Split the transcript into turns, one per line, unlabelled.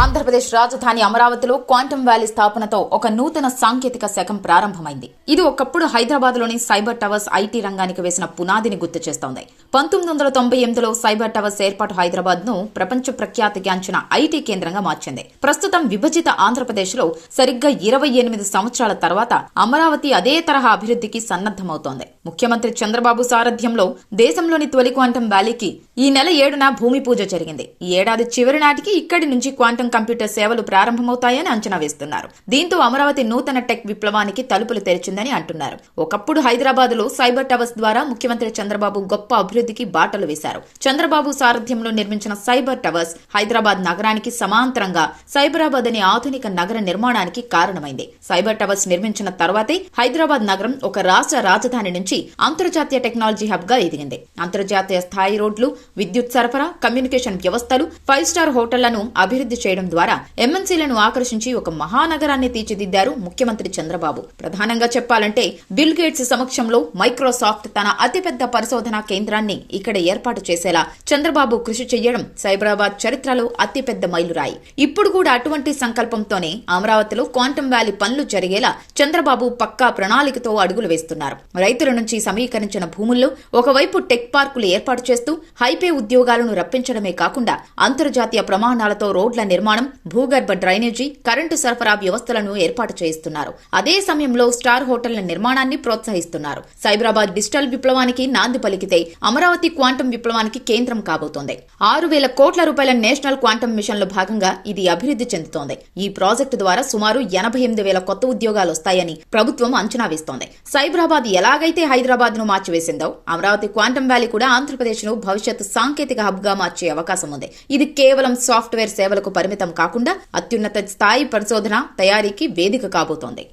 ఆంధ్రప్రదేశ్ రాజధాని అమరావతిలో quantum valley స్థాపనతో ఒక నూతన సాంకేతిక శకం ప్రారంభమైంది. ఇది ఒకప్పుడు హైదరాబాద్లోని సైబర్ టవర్స్ ఐటీ రంగానికి వేసిన పునాదిని గుర్తు చేస్తోంది. పంతొమ్మిది వందల తొంభై ఎనిమిదిలో సైబర్ టవర్స్ ఏర్పాటు హైదరాబాద్ను ప్రపంచ ప్రఖ్యాతిగాంచిన ఐటీ కేంద్రంగా మార్చింది. ప్రస్తుతం విభజిత ఆంధ్రప్రదేశ్లో సరిగ్గా ఇరవై ఎనిమిది సంవత్సరాల తర్వాత అమరావతి అదే తరహా అభివృద్ధికి సన్నద్దమవుతోంది ముఖ్యమంత్రి చంద్రబాబు సారథ్యంలో దేశంలోని తొలి క్వాంటం వ్యాలీకి ఈ నెల ఏడున భూమి పూజ జరిగింది. ఈ ఏడాది చివరి నాటికి ఇక్కడి నుంచి క్వాంటం కంప్యూటర్ సేవలు ప్రారంభమవుతాయని అంచనా వేస్తున్నారు. దీంతో అమరావతి నూతన టెక్ విప్లవానికి తలుపులు తెరిచిందని అంటున్నారు. ఒకప్పుడు హైదరాబాద్లో సైబర్ టవర్స్ ద్వారా ముఖ్యమంత్రి చంద్రబాబు గొప్ప అభివృద్ధికి బాటలు వేశారు. చంద్రబాబు సారథ్యంలో నిర్మించిన సైబర్ టవర్స్ హైదరాబాద్ నగరానికి సమాంతరంగా సైబరాబాద్ అనే ఆధునిక నగర నిర్మాణానికి కారణమైంది. సైబర్ టవర్స్ నిర్మించిన తర్వాతే హైదరాబాద్ నగరం ఒక రాష్ట్ర రాజధాని నుంచి అంతర్జాతీయ టెక్నాలజీ హబ్గా ఎదిగింది. అంతర్జాతీయ స్థాయి రోడ్లు విద్యుత్ సరఫరా కమ్యూనికేషన్ వ్యవస్థలు ఫైవ్ స్టార్ హోటళ్ళను అభివృద్ధి చేయడం ద్వారా ఎంఎన్సీలను ఆకర్షించి ఒక మహానగరాన్ని తీర్చిదిద్దారు ముఖ్యమంత్రి చంద్రబాబు. ప్రధానంగా చెప్పాలంటే బిల్ గేట్స్ సమక్షంలో మైక్రోసాఫ్ట్ తన అతిపెద్ద పరిశోధనా కేంద్రాన్ని ఇక్కడ ఏర్పాటు చేసేలా చంద్రబాబు కృషి చేయడం సైబరాబాద్ చరిత్రలో అతిపెద్ద మైలురాయి. ఇప్పుడు కూడా అటువంటి సంకల్పంతోనే అమరావతిలో క్వాంటం వ్యాలీ పనులు జరిగేలా చంద్రబాబు పక్కా ప్రణాళికతో అడుగులు వేస్తున్నారు. రైతుల నుంచి సమీకరించిన భూముల్లో ఒకవైపు టెక్ పార్కులు ఏర్పాటు చేస్తూ హైపే ఉద్యోగాలను రప్పించడమే కాకుండా అంతర్జాతీయ ప్రమాణాలతో రోడ్ల నిర్మాణం భూగర్భ డ్రైనేజీ కరెంటు సరఫరా వ్యవస్థలను ఏర్పాటు చేయిస్తున్నారు. అదే సమయంలో స్టార్ హోటళ్ళ నిర్మాణాన్ని ప్రోత్సహిస్తున్నారు. సైబరాబాద్ డిజిటల్ విప్లవానికి నాంది పలికితే అమరావతి క్వాంటం విప్లవానికి కేంద్రం కాబోతోంది. ఆరు వేల కోట్ల రూపాయల నేషనల్ క్వాంటం మిషన్లో భాగంగా ఇది అభివృద్ధి చెందుతోంది. ఈ ప్రాజెక్టు ద్వారా సుమారు ఎనభై ఎనిమిది వేల కొత్త ఉద్యోగాలు వస్తాయని ప్రభుత్వం అంచనా వేస్తోంది. సైబరాబాద్ ఎలాగైతే హైదరాబాద్ను మార్చివేసిందో అమరావతి క్వాంటం వ్యాలీ కూడా ఆంధ్రప్రదేశ్ను భవిష్యత్ సాంకేతిక హబ్గా మార్చే అవకాశం ఉంది. ఇది కేవలం సాఫ్ట్వేర్ సేవలకు పరిమితం కాకుండా కాకుండా అత్యున్నత స్థాయి పరిశోధన తయారీకి వేదిక కాబోతోంది.